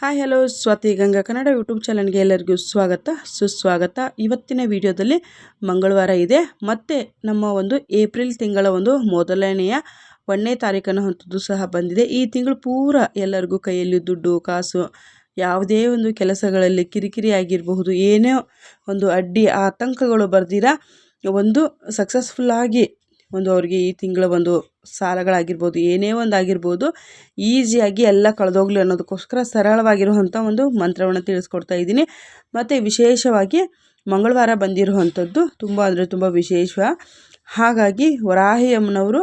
Hi hello, Swathi Ganga Kannada YouTube ಚಾನಲ್ಗೆ ಎಲ್ಲರಿಗೂ ಸ್ವಾಗತ, ಸುಸ್ವಾಗತ. ಇವತ್ತಿನ ವಿಡಿಯೋದಲ್ಲಿ ಮಂಗಳವಾರ ಇದೆ. ಮತ್ತು ನಮ್ಮ ಒಂದು ಏಪ್ರಿಲ್ ತಿಂಗಳ ಒಂದು ಮೊದಲನೆಯ ಒಂದನೇ ತಾರೀಕನ್ನು ಹಂತದ್ದು ಸಹ ಬಂದಿದೆ. ಈ ತಿಂಗಳು ಪೂರ ಎಲ್ಲರಿಗೂ ಕೈಯಲ್ಲಿ ದುಡ್ಡು, ಕಾಸು, ಯಾವುದೇ ಒಂದು ಕೆಲಸಗಳಲ್ಲಿ ಕಿರಿಕಿರಿ ಆಗಿರಬಹುದು ಏನೇ ಒಂದು ಅಡ್ಡಿ, ಆತಂಕಗಳು ಬರ್ದಿರ, ಒಂದು ಸಕ್ಸಸ್ಫುಲ್ಲಾಗಿ ಒಂದು ಅವ್ರಿಗೆ ಈ ತಿಂಗಳ ಒಂದು ಸಾಲಗಳಾಗಿರ್ಬೋದು, ಏನೇ ಒಂದು ಆಗಿರ್ಬೋದು, ಈಸಿಯಾಗಿ ಎಲ್ಲ ಕಳೆದೋಗ್ಲಿ ಅನ್ನೋದಕ್ಕೋಸ್ಕರ ಸರಳವಾಗಿರುವಂಥ ಒಂದು ಮಂತ್ರವನ್ನು ತಿಳಿಸ್ಕೊಡ್ತಾ ಇದ್ದೀನಿ. ಮತ್ತು ವಿಶೇಷವಾಗಿ ಮಂಗಳವಾರ ಬಂದಿರುವಂಥದ್ದು ತುಂಬ ಅಂದರೆ ತುಂಬ ವಿಶೇಷ. ಹಾಗಾಗಿ ವರಾಹಿ ಅಮ್ಮನವರು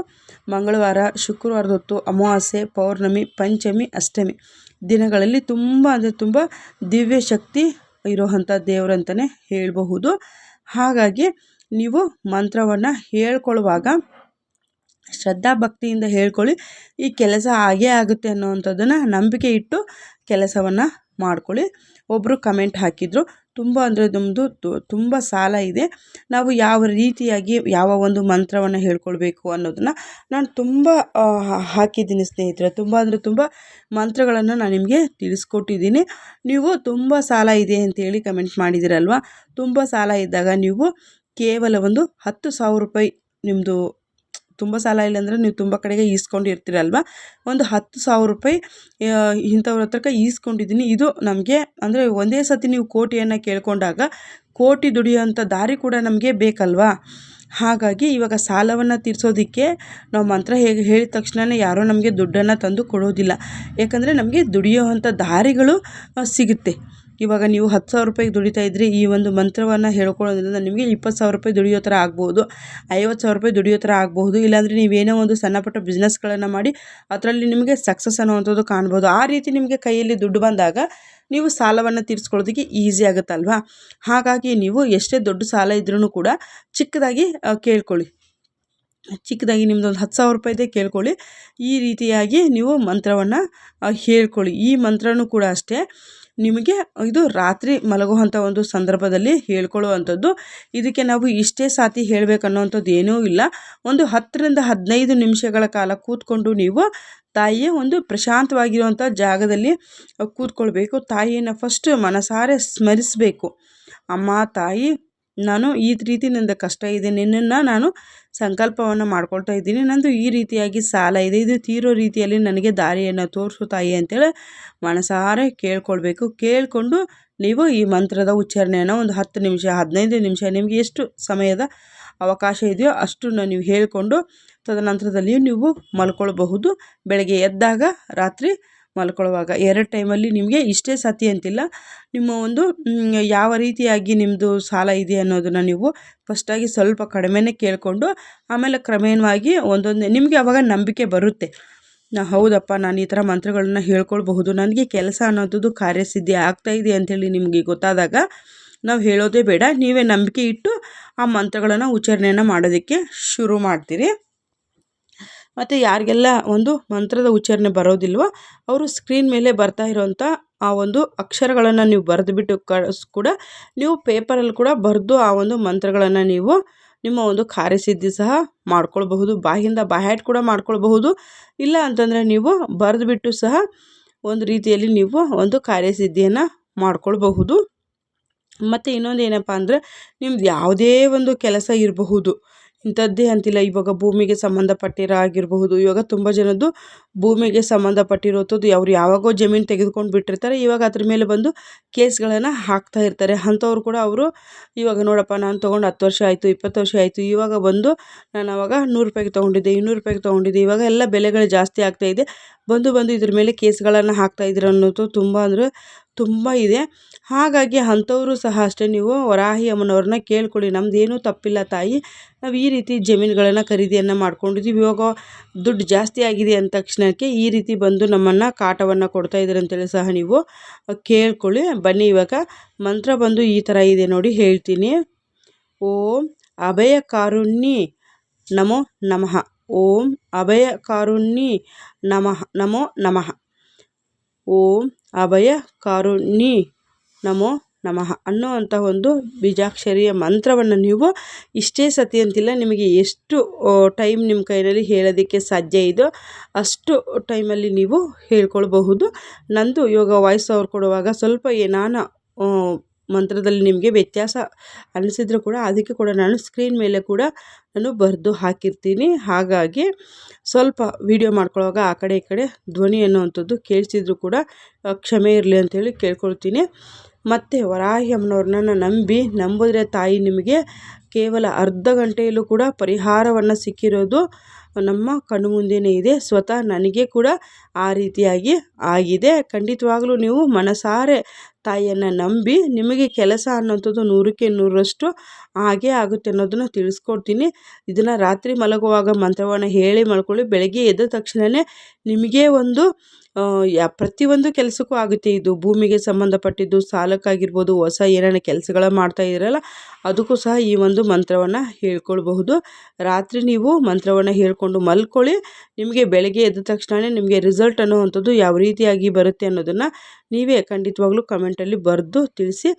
ಮಂಗಳವಾರ ಶುಕ್ರವಾರದ ಹೊತ್ತು ಅಮಾವಾಸ್ಯೆ, ಪೌರ್ಣಮಿ, ಪಂಚಮಿ, ಅಷ್ಟಮಿ ದಿನಗಳಲ್ಲಿ ತುಂಬ ಅಂದರೆ ತುಂಬ ದಿವ್ಯ ಶಕ್ತಿ ಇರುವಂಥ ದೇವರಂತಲೇ ಹೇಳಬಹುದು. ಹಾಗಾಗಿ ನೀವು ಮಂತ್ರವನ್ನು ಹೇಳ್ಕೊಳ್ಳುವಾಗ ಶ್ರದ್ಧಾ ಭಕ್ತಿಯಿಂದ ಹೇಳ್ಕೊಳ್ಳಿ. ಈ ಕೆಲಸ ಆಗೇ ಆಗುತ್ತೆ ಅನ್ನೋವಂಥದ್ದನ್ನು ನಂಬಿಕೆ ಇಟ್ಟು ಕೆಲಸವನ್ನು ಮಾಡ್ಕೊಳ್ಳಿ. ಒಬ್ಬರು ಕಮೆಂಟ್ ಹಾಕಿದರು, ತುಂಬ ಅಂದರೆ ನಮ್ಮದು ತುಂಬ ಸಾಲ ಇದೆ. ನಾವು ಯಾವ ರೀತಿಯಾಗಿ ಯಾವ ಒಂದು ಮಂತ್ರವನ್ನು ಹೇಳ್ಕೊಳ್ಬೇಕು ಅನ್ನೋದನ್ನು ನಾನು ತುಂಬ ಹಾಕಿದ್ದೀನಿ ಸ್ನೇಹಿತರೆ. ತುಂಬ ಅಂದರೆ ತುಂಬ ಮಂತ್ರಗಳನ್ನು ನಾನು ನಿಮಗೆ ತಿಳಿಸ್ಕೊಟ್ಟಿದ್ದೀನಿ. ನೀವು ತುಂಬ ಸಾಲ ಇದೆ ಅಂತೇಳಿ ಕಮೆಂಟ್ ಮಾಡಿದ್ದೀರಲ್ವ ತುಂಬ ಸಾಲ ಇದ್ದಾಗ ನೀವು ಕೇವಲ ಒಂದು ಹತ್ತು ಸಾವಿರ ರೂಪಾಯಿ ನಿಮ್ಮದು ತುಂಬ ಸಾಲ ಇಲ್ಲ ಅಂದರೆ ನೀವು ತುಂಬ ಕಡೆಗೆ ಈಸ್ಕೊಂಡಿರ್ತೀರಲ್ವ ಒಂದು ಹತ್ತು ಸಾವಿರ ರೂಪಾಯಿ ಇಂಥವ್ರ ಹತ್ರಕ್ಕೆ ಈಸ್ಕೊಂಡಿದ್ದೀನಿ. ಇದು ನಮಗೆ ಅಂದರೆ ಒಂದೇ ಸತಿ ನೀವು ಕೋಟಿಯನ್ನು ಕೇಳ್ಕೊಂಡಾಗ ಕೋಟಿ ದುಡಿಯೋಂಥ ದಾರಿ ಕೂಡ ನಮಗೆ ಬೇಕಲ್ವಾ? ಹಾಗಾಗಿ ಇವಾಗ ಸಾಲವನ್ನು ತೀರಿಸೋದಕ್ಕೆ ನಾವು ಮಂತ್ರ ಹೇಗೆ ಹೇಳಿದ ತಕ್ಷಣವೇ ಯಾರೋ ನಮಗೆ ದುಡ್ಡನ್ನು ತಂದು ಕೊಡೋದಿಲ್ಲ. ಯಾಕಂದರೆ ನಮಗೆ ದುಡಿಯೋವಂಥ ದಾರಿಗಳು ಸಿಗುತ್ತೆ. ಇವಾಗ ನೀವು ಹತ್ತು ಸಾವಿರ ರೂಪಾಯಿಗೆ ದುಡಿತಾ ಇದ್ದರೆ ಈ ಒಂದು ಮಂತ್ರವನ್ನು ಹೇಳ್ಕೊಳ್ಳೋದ್ರಿಂದ ನಿಮಗೆ ಇಪ್ಪತ್ತು ಸಾವಿರ ರೂಪಾಯಿ ದುಡಿಯೋ ಥರ ಆಗ್ಬೋದು, ಐವತ್ತು ಸಾವಿರ ರೂಪಾಯಿ ದುಡಿಯೋ ಥರ ಆಗಬಹುದು ಇಲ್ಲಾಂದರೆ ನೀವೇನೋ ಒಂದು ಸಣ್ಣ ಪುಟ್ಟ ಬಿಸ್ನೆಸ್ಗಳನ್ನು ಮಾಡಿ ಅದರಲ್ಲಿ ನಿಮಗೆ ಸಕ್ಸಸ್ ಅನ್ನುವಂಥದ್ದು ಕಾಣ್ಬೋದು. ಆ ರೀತಿ ನಿಮಗೆ ಕೈಯಲ್ಲಿ ದುಡ್ಡು ಬಂದಾಗ ನೀವು ಸಾಲವನ್ನು ತೀರಿಸ್ಕೊಳ್ಳೋದಕ್ಕೆ ಈಸಿ ಆಗುತ್ತಲ್ವಾ? ಹಾಗಾಗಿ ನೀವು ಎಷ್ಟೇ ದೊಡ್ಡ ಸಾಲ ಇದ್ರೂ ಕೂಡ ಚಿಕ್ಕದಾಗಿ ಕೇಳ್ಕೊಳ್ಳಿ. ಚಿಕ್ಕದಾಗಿ ನಿಮ್ಮದೊಂದು ಹತ್ತು ಸಾವಿರ ರೂಪಾಯಿದೆ ಕೇಳ್ಕೊಳ್ಳಿ. ಈ ರೀತಿಯಾಗಿ ನೀವು ಮಂತ್ರವನ್ನು ಹೇಳ್ಕೊಳ್ಳಿ. ಈ ಮಂತ್ರನೂ ಕೂಡ ಅಷ್ಟೇ. ನಿಮಗೆ ಇದು ರಾತ್ರಿ ಮಲಗುವಂಥ ಒಂದು ಸಂದರ್ಭದಲ್ಲಿ ಹೇಳ್ಕೊಳ್ಳುವಂಥದ್ದು. ಇದಕ್ಕೆ ನಾವು ಇಷ್ಟೇ ಸಾತಿ ಹೇಳಬೇಕನ್ನುವಂಥದ್ದು ಏನೂ ಇಲ್ಲ. ಒಂದು ಹತ್ತರಿಂದ ಹದಿನೈದು ನಿಮಿಷಗಳ ಕಾಲ ಕೂತ್ಕೊಂಡು ನೀವು ತಾಯಿಯ ಒಂದು ಪ್ರಶಾಂತವಾಗಿರುವಂಥ ಜಾಗದಲ್ಲಿ ಕೂತ್ಕೊಳ್ಬೇಕು. ತಾಯಿಯನ್ನು ಫಸ್ಟ್ ಮನಸಾರೆ ಸ್ಮರಿಸಬೇಕು. ಅಮ್ಮ, ತಾಯಿ ನಾನು ಈ ರೀತಿ ನಂದು ಕಷ್ಟ ಇದೆ, ನಿನ್ನನ್ನು ನಾನು ಸಂಕಲ್ಪವನ್ನು ಮಾಡ್ಕೊಳ್ತಾ ಇದ್ದೀನಿ. ನಂದು ಈ ರೀತಿಯಾಗಿ ಸಾಲ ಇದೆ. ಇದು ತೀರೋ ರೀತಿಯಲ್ಲಿ ನನಗೆ ದಾರಿಯನ್ನು ತೋರಿಸು ತಾಯಿ ಅಂತೇಳಿ ಮನಸಾರೆ ಕೇಳ್ಕೊಳ್ಬೇಕು. ಕೇಳಿಕೊಂಡು ನೀವು ಈ ಮಂತ್ರದ ಉಚ್ಚಾರಣೆಯನ್ನು ಒಂದು ಹತ್ತು ನಿಮಿಷ, ಹದಿನೈದು ನಿಮಿಷ, ನಿಮಗೆ ಎಷ್ಟು ಸಮಯದ ಅವಕಾಶ ಇದೆಯೋ ಅಷ್ಟನ್ನು ನೀವು ಹೇಳಿಕೊಂಡು ತದನಂತರದಲ್ಲಿ ನೀವು ಮಲ್ಕೊಳ್ಬಹುದು. ಬೆಳಗ್ಗೆ ಎದ್ದಾಗ ರಾತ್ರಿ ಮಲ್ಕೊಳ್ಳುವಾಗ. ಎರಡು ಟೈಮಲ್ಲಿ ನಿಮಗೆ ಇಷ್ಟೇ ಸತಿ ಅಂತಿಲ್ಲ. ನಿಮ್ಮ ಒಂದು ಯಾವ ರೀತಿಯಾಗಿ ನಿಮ್ಮದು ಸಾಲ ಇದೆ ಅನ್ನೋದನ್ನು ನೀವು ಫಸ್ಟಾಗಿ ಸ್ವಲ್ಪ ಕಡಿಮೆನೇ ಕೇಳಿಕೊಂಡು, ಆಮೇಲೆ ಕ್ರಮೇಣವಾಗಿ ಒಂದೊಂದೇ, ನಿಮಗೆ ಅವಾಗ ನಂಬಿಕೆ ಬರುತ್ತೆ. ನಾ, ಹೌದಪ್ಪ, ನಾನು ಈ ಥರ ಮಂತ್ರಗಳನ್ನ ಹೇಳ್ಕೊಳ್ಬಹುದು. ನನಗೆ ಕೆಲಸ ಅನ್ನೋದು ಕಾರ್ಯಸಿದ್ಧಿ ಆಗ್ತಾಯಿದೆ ಅಂಥೇಳಿ ನಿಮಗೆ ಗೊತ್ತಾದಾಗ ನಾವು ಹೇಳೋದೇ ಬೇಡ. ನೀವೇ ನಂಬಿಕೆ ಇಟ್ಟು ಆ ಮಂತ್ರಗಳನ್ನು ಉಚ್ಚಾರಣೆಯನ್ನು ಮಾಡೋದಕ್ಕೆ ಶುರು ಮಾಡ್ತೀರಿ. ಮತ್ತು ಯಾರಿಗೆಲ್ಲ ಒಂದು ಮಂತ್ರದ ಉಚ್ಚಾರಣೆ ಬರೋದಿಲ್ವೋ ಅವರು ಸ್ಕ್ರೀನ್ ಮೇಲೆ ಬರ್ತಾ ಇರೋವಂಥ ಆ ಒಂದು ಅಕ್ಷರಗಳನ್ನು ನೀವು ಬರೆದುಬಿಟ್ಟು ಕಳಿಸ್ ಕೂಡ ನೀವು ಪೇಪರಲ್ಲಿ ಕೂಡ ಬರೆದು ಆ ಒಂದು ಮಂತ್ರಗಳನ್ನು ನೀವು ನಿಮ್ಮ ಒಂದು ಕಾರ್ಯಸಿದ್ಧಿ ಸಹ ಮಾಡ್ಕೊಳ್ಬಹುದು, ಬಾಯಿಂದ ಬಾಯಾಟ್ ಕೂಡ ಮಾಡ್ಕೊಳ್ಬಹುದು. ಇಲ್ಲ ಅಂತಂದರೆ ನೀವು ಬರೆದುಬಿಟ್ಟು ಸಹ ಒಂದು ರೀತಿಯಲ್ಲಿ ನೀವು ಒಂದು ಕಾರ್ಯಸಿದ್ಧಿಯನ್ನು ಮಾಡ್ಕೊಳ್ಬಹುದು. ಮತ್ತು ಇನ್ನೊಂದು ಏನಪ್ಪ ಅಂದರೆ ನಿಮ್ದು ಯಾವುದೇ ಒಂದು ಕೆಲಸ ಇರಬಹುದು. ಇಂಥದ್ದೇ ಅಂತಿಲ್ಲ. ಇವಾಗ ಭೂಮಿಗೆ ಸಂಬಂಧಪಟ್ಟಿರೋ ಆಗಿರಬಹುದು. ಇವಾಗ ತುಂಬ ಜನದ್ದು ಭೂಮಿಗೆ ಸಂಬಂಧಪಟ್ಟಿರೋದು ಅವ್ರು ಯಾವಾಗೋ ಜಮೀನು ತೆಗೆದುಕೊಂಡು ಬಿಟ್ಟಿರ್ತಾರೆ, ಇವಾಗ ಅದ್ರ ಮೇಲೆ ಬಂದು ಕೇಸ್ಗಳನ್ನು ಹಾಕ್ತಾ ಇರ್ತಾರೆ. ಅಂಥವ್ರು ಕೂಡ ಅವರು, ಇವಾಗ ನೋಡಪ್ಪ, ನಾನು ತೊಗೊಂಡು ಹತ್ತು ವರ್ಷ ಆಯಿತು, ಇಪ್ಪತ್ತು ವರ್ಷ ಆಯಿತು, ಇವಾಗ ಬಂದು ನಾನು ಅವಾಗ ನೂರು ರೂಪಾಯಿಗೆ ತೊಗೊಂಡಿದ್ದೆ, ಇನ್ನೂರು ರೂಪಾಯಿಗೆ ತೊಗೊಂಡಿದ್ದೆ, ಇವಾಗ ಎಲ್ಲ ಬೆಲೆಗಳು ಜಾಸ್ತಿ ಆಗ್ತಾಯಿದೆ ಬಂದು ಬಂದು ಇದ್ರ ಮೇಲೆ ಕೇಸ್ಗಳನ್ನು ಹಾಕ್ತಾಯಿದ್ರು ಅನ್ನೋದು ತುಂಬ ಅಂದರೆ ತುಂಬ ಇದೆ. ಹಾಗಾಗಿ ಅಂಥವರು ಸಹ ಅಷ್ಟೇ, ನೀವು ವರಾಹಿ ಅಮ್ಮನವ್ರನ್ನ ಕೇಳ್ಕೊಳ್ಳಿ. ನಮ್ಮದೇನೂ ತಪ್ಪಿಲ್ಲ ತಾಯಿ. ನಾವು ಈ ರೀತಿ ಜಮೀನುಗಳನ್ನು ಖರೀದಿಯನ್ನು ಮಾಡ್ಕೊಂಡಿದ್ದೀವಿ ಇವಾಗ ದುಡ್ಡು ಜಾಸ್ತಿ ಆಗಿದೆ ಅಂದ ತಕ್ಷಣಕ್ಕೆ ಈ ರೀತಿ ಬಂದು ನಮ್ಮನ್ನು ಕಾಟವನ್ನು ಕೊಡ್ತಾ ಇದ್ದಾರೆ ಅಂತೇಳಿ ಸಹ ನೀವು ಕೇಳ್ಕೊಳ್ಳಿ. ಬನ್ನಿ ಇವಾಗ. ಮಂತ್ರ ಬಂದು ಈ ಥರ ಇದೆ ನೋಡಿ ಹೇಳ್ತೀನಿ. ಓಂ ಅಭಯ ಕಾರುಣ್ಯ ನಮೋ ನಮಃ. ಓಂ ಅಭಯ ಕಾರುಣ್ಯ ನಮಃ, ನಮೋ ನಮಃ. ಓಂ ಅಭಯ ಕಾರುಣ್ಯ ನಮೋ ನಮಃ ಅನ್ನುವಂಥ ಒಂದು ಬೀಜಾಕ್ಷರಿಯ ಮಂತ್ರವನ್ನು ನೀವು ಇಷ್ಟೇ ಸತಿ ಅಂತಿಲ್ಲ, ನಿಮಗೆ ಎಷ್ಟು ಟೈಮ್ ನಿಮ್ಮ ಕೈಯಲ್ಲಿ ಹೇಳೋದಕ್ಕೆ ಸಾಧ್ಯ ಇದೋ ಅಷ್ಟು ಟೈಮಲ್ಲಿ ನೀವು ಹೇಳ್ಕೊಳ್ಬಹುದು. ನಂದು ಯೋಗ ವಾಯ್ಸ್ ಅವ್ರು ಕೊಡುವಾಗ ಸ್ವಲ್ಪ ಏನಾನ ಮಂತ್ರದಲ್ಲಿ ನಿಮಗೆ ವ್ಯತ್ಯಾಸ ಅನಿಸಿದರೂ ಕೂಡ ಅದಕ್ಕೆ ಕೂಡ ನಾನು ಸ್ಕ್ರೀನ್ ಮೇಲೆ ಕೂಡ ನಾನು ಬರೆದು ಹಾಕಿರ್ತೀನಿ. ಹಾಗಾಗಿ ಸ್ವಲ್ಪ ವಿಡಿಯೋ ಮಾಡ್ಕೊಳ್ಳುವಾಗ ಆ ಕಡೆ ಈ ಕಡೆ ಧ್ವನಿ ಅನ್ನುವಂಥದ್ದು ಕೇಳಿಸಿದ್ರು ಕೂಡ ಕ್ಷಮೆ ಇರಲಿ ಅಂಥೇಳಿ ಕೇಳ್ಕೊಳ್ತೀನಿ. ಮತ್ತು ವರಾಹಿ ಅಮ್ಮನವ್ರನ್ನ ನಂಬಿ ನಂಬಿದ್ರೆ ತಾಯಿ ನಿಮಗೆ ಕೇವಲ ಅರ್ಧ ಗಂಟೆಯಲ್ಲೂ ಕೂಡ ಪರಿಹಾರವನ್ನು ಸಿಕ್ಕಿರೋದು ನಮ್ಮ ಕಣ್ಣು ಮುಂದೆಯೇ ಇದೆ. ಸ್ವತಃ ನನಗೆ ಕೂಡ ಆ ರೀತಿಯಾಗಿ ಆಗಿದೆ. ಖಂಡಿತವಾಗ್ಲೂ ನೀವು ಮನಸಾರೆ ತಾಯಿಯನ್ನು ನಂಬಿ ನಿಮಗೆ ಕೆಲಸ ಅನ್ನೋಂಥದ್ದು ನೂರಕ್ಕೆ ನೂರರಷ್ಟು ಹಾಗೇ ಆಗುತ್ತೆ ಅನ್ನೋದನ್ನು ತಿಳಿಸ್ಕೊಡ್ತೀನಿ. ಇದನ್ನು ರಾತ್ರಿ ಮಲಗುವಾಗ ಮಂತ್ರವನ್ನು ಹೇಳಿ ಮಲ್ಕೊಳ್ಳಿ. ಬೆಳಗ್ಗೆ ಎದ್ದ ತಕ್ಷಣವೇ ನಿಮಗೆ ಒಂದು ಯಾ, ಪ್ರತಿಯೊಂದು ಕೆಲಸಕ್ಕೂ ಆಗುತ್ತೆ. ಇದು ಭೂಮಿಗೆ ಸಂಬಂಧಪಟ್ಟಿದ್ದು, ಸಾಲಕ್ಕಾಗಿರ್ಬೋದು, ಹೊಸ ಏನೇನು ಕೆಲಸಗಳ ಮಾಡ್ತಾ ಇದ್ದೀರಲ್ಲ ಅದಕ್ಕೂ ಸಹ ಈ ಒಂದು ಮಂತ್ರವನ್ನು ಹೇಳ್ಕೊಳ್ಬಹುದು. ರಾತ್ರಿ ನೀವು ಮಂತ್ರವನ್ನು ಹೇಳ್ಕೊಂಡು ಮಲ್ಕೊಳ್ಳಿ. ನಿಮಗೆ ಬೆಳಗ್ಗೆ ಎದ್ದ ತಕ್ಷಣವೇ ನಿಮಗೆ ರಿಸಲ್ಟ್ ಅನ್ನುವಂಥದ್ದು ಯಾವ ರೀತಿಯಾಗಿ ಬರುತ್ತೆ ಅನ್ನೋದನ್ನು ನೀವೇ ಖಂಡಿತವಾಗ್ಲೂ ಕಮೆಂಟಲ್ಲಿ ಬರೆದು ತಿಳಿಸಿ.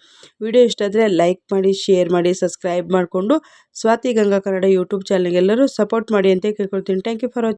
ವಿಡಿಯೋ ಇಷ್ಟ ಆದರೆ ಲೈಕ್ ಮಾಡಿ, ಶೇರ್ ಮಾಡಿ, ಸಬ್ಸ್ಕ್ರೈಬ್ ಮಾಡಿಕೊಂಡು. ಸ್ವಾತಿ ಗಂಗಾ ಕನ್ನಡ ಯೂಟ್ಯೂಬ್ ಚಾನಲ್ಗೆಲ್ಲರೂ ಸಪೋರ್ಟ್ ಮಾಡಿ ಅಂತ ಕೇಳ್ಕೊಳ್ತೀನಿ. Thank you for watching